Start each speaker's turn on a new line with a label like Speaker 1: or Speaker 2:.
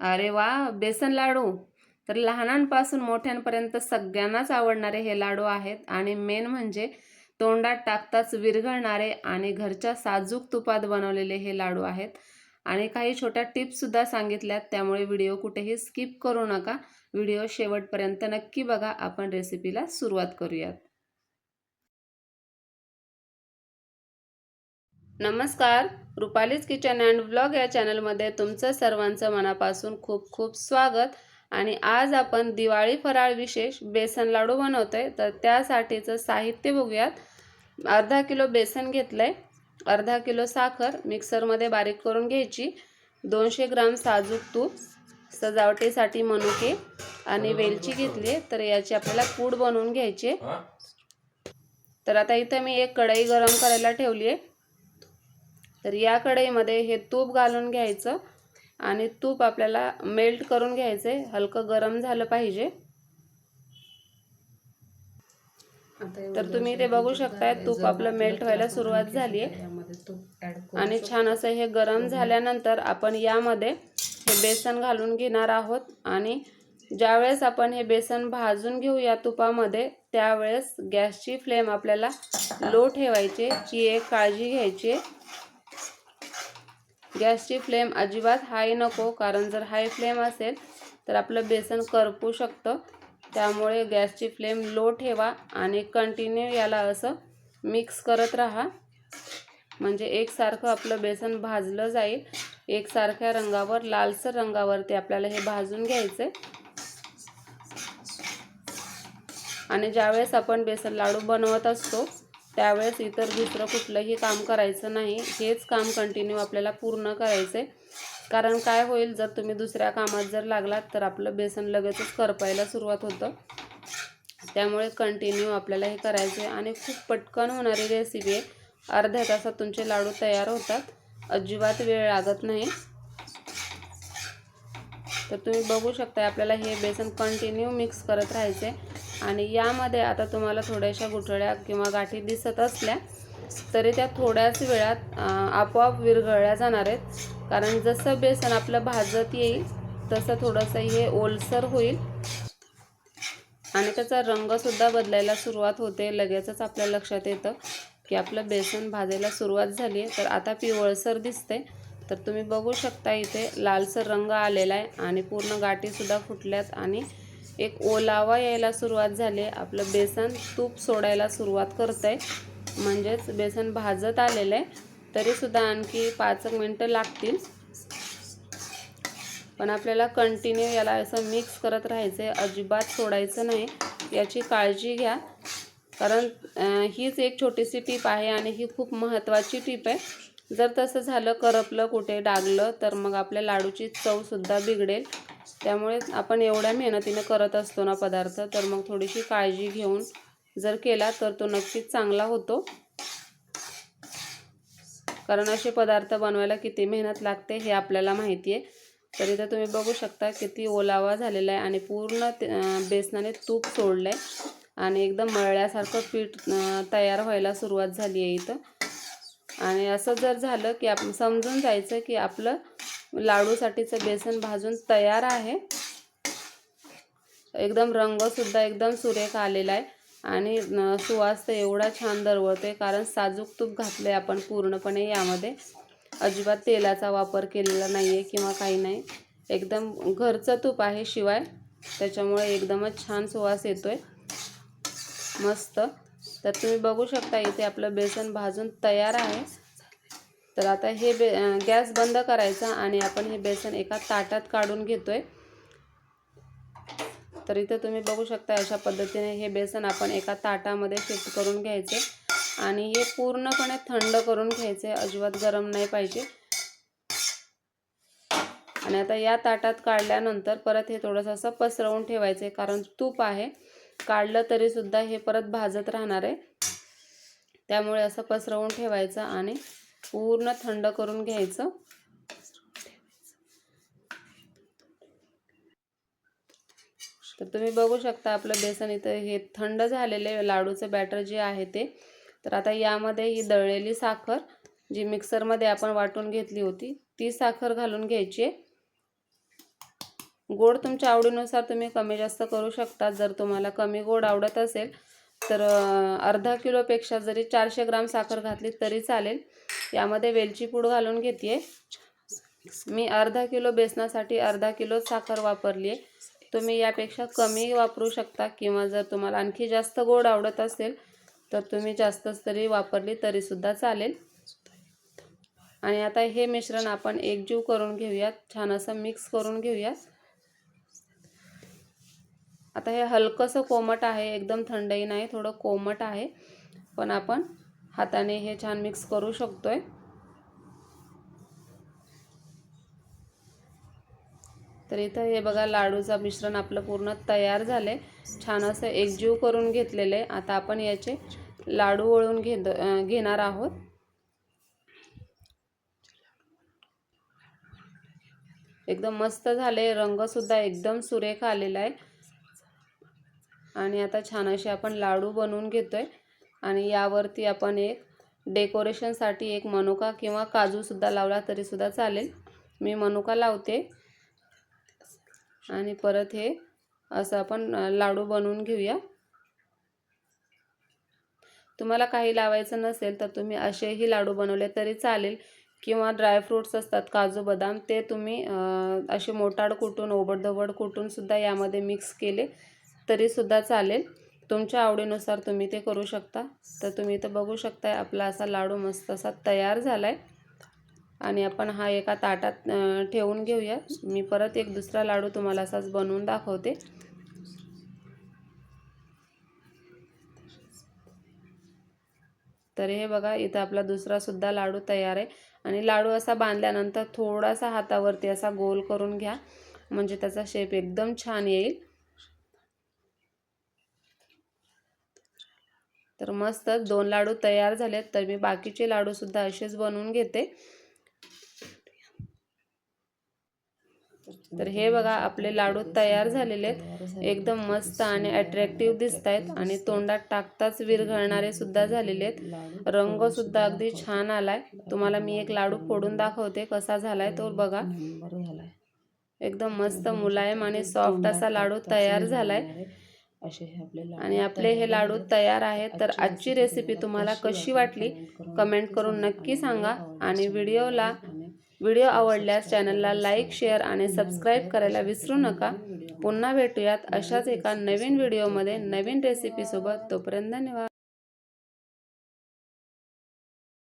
Speaker 1: अरे वा बेसन लाडू. तर लहानांपासून मोठ्यांपर्यंत सगळ्यांनाच आवडणारे हे लाडू आहेत आणि मेन म्हणजे तोंडात टाकताच विरघळणारे आणि घरच्या साजूक तुपात बनवलेले हे लाडू आहेत. आणि काही छोट्या टिप्ससुद्धा सांगितल्यात त्यामुळे व्हिडिओ कुठेही स्किप करू नका. व्हिडिओ शेवटपर्यंत नक्की बघा. आपण रेसिपीला सुरुवात करूयात. नमस्कार. रुपालीज किचन अँड व्लॉग या चॅनलमध्ये तुमचं सर्वांचं मनापासून खूप खूप स्वागत. आणि आज आपण दिवाळी फराळ विशेष बेसन लाडू बनवतो आहे तर त्यासाठीचं साहित्य बघूयात. अर्धा किलो बेसन घेतलं आहे अर्धा किलो साखर मिक्सरमध्ये बारीक करून घ्यायची. दोनशे ग्राम साजूक तूप सजावटीसाठी मनुके आणि वेलची घेतली तर याची आपल्याला पूड बनवून घ्यायची आहे. तर आता इथं मी एक कढई गरम करायला ठेवली आहे. तर या कढईमध्ये हे तूप घालून घ्यायचं आणि तूप आपल्याला मेल्ट करून घ्यायचं. आहे हलकं गरम झालं पाहिजे. तर तुम्ही ते बघू शकताय तूप आपलं मेल्ट व्हायला सुरुवात झाली आहे आणि छान असं हे गरम झाल्यानंतर आपण यामध्ये हे बेसन घालून घेणार आहोत. आणि ज्यावेळेस आपण हे बेसन भाजून घेऊ या तुपामध्ये त्यावेळेस गॅसची फ्लेम आपल्याला लो ठेवायची ची एक काळजी घ्यायची आहे. गॅसची फ्लेम अजिबात हाय नको कारण जर हाय फ्लेम असेल तर आपलं बेसन करपू शकतं. त्यामुळे गॅसची फ्लेम लो ठेवा आणि कंटिन्यू याला असं मिक्स करत राहा. म्हणजे एकसारखं आपलं बेसन भाजलं जाईल. एकसारख्या रंगावर लालसर रंगावरती आपल्याला हे भाजून घ्यायचं आहे आणि ज्यावेळेस आपण बेसन लाडू बनवत असतो त्यावेळेस इतर दुसरं कुठलंही काम करायचं नाही. हेच काम कंटिन्यू आपल्याला पूर्ण करायचं आहे कारण काय होईल जर तुम्ही दुसऱ्या कामात जर लागलात तर आपलं बेसन लगेचच करपायला सुरुवात होतं. त्यामुळे कंटिन्यू आपल्याला हे करायचं आहे आणि खूप पटकन होणारी रेसिपी आहे. अर्ध्या तासात तुमचे लाडू तयार होतात. अजिबात वेळ लागत नाही. तर तुम्ही बघू शकता आपल्याला हे बेसन कंटिन्यू मिक्स करत राहायचे आणि यामध्ये आता तुम्हाला थोड्याशा गुठळ्या किंवा गाठी दिसत असल्या तरी त्या थोड्याच वेळात आपोआप विरघळल्या जाणार आहेत. कारण जसं बेसन आपलं भाजत येईल तसं थोडंसं हे ओलसर होईल. आणि त्याचा रंगसुद्धा बदलायला सुरुवात होते. लगेचच आपल्या लक्षात येतं की आपलं बेसन भाजायला सुरुवात झाली आहे. तर आता पिवळसर दिसते. तर तुम्ही बघू शकता इथे लालसर रंग आलेला आहे आणि पूर्ण गाठीसुद्धा फुटल्यात आणि एक ओलावा यायला सुरुवात झाली. आहे आपलं बेसन तूप सोडायला सुरुवात करतं आहे म्हणजेच बेसन भाजत आलेलं आहे तरीसुद्धा आणखी पाच मिनटं लागतील. पण आपल्याला कंटिन्यू याला असं मिक्स करत राहायचं आहे अजिबात सोडायचं नाही. याची काळजी घ्या. कारण हीच एक छोटीशी टीप आहे आणि ही खूप महत्त्वाची टीप आहे. जर तसं झालं करपलं कुठे डागलं तर मग आपल्या लाडूची चवसुद्धा बिघडेल. त्यामुळे आपण एवढ्या मेहनतीनं करत असतो ना पदार्थ तर मग थोडीशी काळजी घेऊन जर केला तर तो नक्कीच चांगला होतो. कारण असे पदार्थ बनवायला किती मेहनत लागते हे आपल्याला माहिती आहे. तर इथं तुम्ही बघू शकता किती ओलावा झालेला आहे आणि पूर्ण बेसनाने तूप सोडलं आहे आणि एकदम मळल्यासारखं पीठ तयार व्हायला सुरुवात झाली आहे इथं. आणि असं जर झालं की आप समजून जायचं की आपलं लाडूसाठीचं बेसन भाजून तयार आहे. एकदम रंगसुद्धा एकदम सुरेख आलेला आहे. आणि सुवास तर एवढा छान दरवळतो आहे कारण साजूक तूप घातलं आहे आपण पूर्णपणे यामध्ये. अजिबात तेलाचा वापर केलेला नाही आहे किंवा काही नाही. एकदम घरचं तूप आहे शिवाय. त्याच्यामुळे एकदमच छान सुवास येतो आहे मस्त. तर तुम्ही बघू शकता इथे आपलं बेसन भाजून तयार आहे. तर आता हे बे गॅस बंद करायचा आणि आपण हे बेसन एका ताटात काढून घेतो आहे तर इथं तुम्ही बघू शकता अशा पद्धतीने हे बेसन आपण एका ताटामध्ये शिफ्ट करून घ्यायचे आणि हे पूर्णपणे थंड करून घ्यायचे अजिबात गरम नाही पाहिजे. आणि आता या ताटात काढल्यानंतर परत हे थोडंसं असं पसरवून ठेवायचं आहे कारण तूप आहे. काढलं तरीसुद्धा हे परत भाजत राहणार आहे. त्यामुळे असं पसरवून ठेवायचं आणि पूर्ण थंड करून घ्यायचं. तर तुम्ही बघू शकता आपलं बेसन इथं हे थंड झालेले लाडूचं बॅटर जे आहे ते. तर आता यामध्ये ही दळलेली साखर जी मिक्सरमध्ये आपण वाटून घेतली होती ती साखर घालून घ्यायची आहे. गोड तुमच्या आवडीनुसार तुम्ही कमी जास्त करू शकता. जर तुम्हाला कमी गोड आवडत असेल तर अर्धा किलोपेक्षा जरी चारशे ग्राम साखर घातली तरी चालेल. यामध्ये वेलची पूड घालून घेते मी अर्धा किलो बेसनासाठी अर्धा किलो साखर वापरली आहे तुम्ही यापेक्षा कमी वापरू शकता किंवा जर तुम्हाला आणखी जास्त गोड आवडत असेल तर तुम्ही जास्तच तरी वापरली तरीसुद्धा चालेल. आणि आता हे मिश्रण आपण एकजीव करून घेऊयात. छान असं मिक्स करून घेऊयात. आता हे हलकंसं कोमट आहे. एकदम थंडही नाही थोडं कोमट आहे. पण आपण हाताने हे छान मिक्स करू शकतोय. तर इथं हे बघा लाडूचं मिश्रण आपलं पूर्ण तयार झाले छान असं एकजीव करून घेतलेलं आहे. आता आपण याचे लाडू वळून घेत घेणार आहोत. एकदम मस्त झाले रंगसुद्धा एकदम सुरेख आलेला आहे. आणि आता छान असे आपण लाडू बनवून घेतोय. आणि यावरती आपण एक डेकोरेशनसाठी एक मनुका किंवा काजूसुद्धा लावला तरीसुद्धा चालेल. मी मनुका लावते. आणि परत हे असं आपण लाडू बनवून घेऊया. तुम्हाला काही लावायचं नसेल तर तुम्ही असेही लाडू बनवले तरी चालेल. किंवा ड्रायफ्रूट्स असतात काजू बदाम ते तुम्ही असे मोटाड कुटून ओबडधोबड कुटूनसुद्धा यामध्ये मिक्स केले तरीसुद्धा चालेल. तुमच्या आवडीनुसार तुम्ही ते करू शकता. तर तुम्ही इथं बघू शकताय आपला असा लाडू मस्त असा तयार झाला आहे आणि आपण हा एका ताटात ठेवून घेऊया. मी परत एक दुसरा लाडू तुम्हाला असाच बनवून दाखवते. तर हे बघा इथं आपला दुसरा सुद्धा लाडू तयार आहे. आणि लाडू असा बांधल्यानंतर थोडासा हातावरती असा गोल करून घ्या. म्हणजे त्याचा शेप एकदम छान येईल. तर मस्त दोन लाडू तयार झालेत. तर मी बाकीचे लाडू सुद्धा असेच बनवून घेते. तर हे बघा आपले लाडू तयार झालेले आहेत. एकदम मस्त आणि अट्रॅक्टिव्ह दिसत आहेत आणि तोंडात टाकताच विरघळणारे सुद्धा झालेले आहेत. रंग सुद्धा अगदी छान आलाय. तुम्हाला मी एक लाडू फोडून दाखवते कसा झालाय तो बघा. एकदम मस्त मुलायम आणि सॉफ्ट असा लाडू तयार झालाय.
Speaker 2: असे हे आपले
Speaker 1: आणि आपले हे लाडू तयार आहेत तर आजची रेसिपी तुम्हाला कशी वाटली? कमेंट करून नक्की सांगा. आणि व्हिडिओला व्हिडिओ आवडल्यास चॅनलला लाईक शेअर आणि सबस्क्राईब करायला विसरू नका. पुन्हा भेटूयात अशाच एका नवीन व्हिडिओमध्ये नवीन रेसिपीसोबत तोपर्यंत धन्यवाद.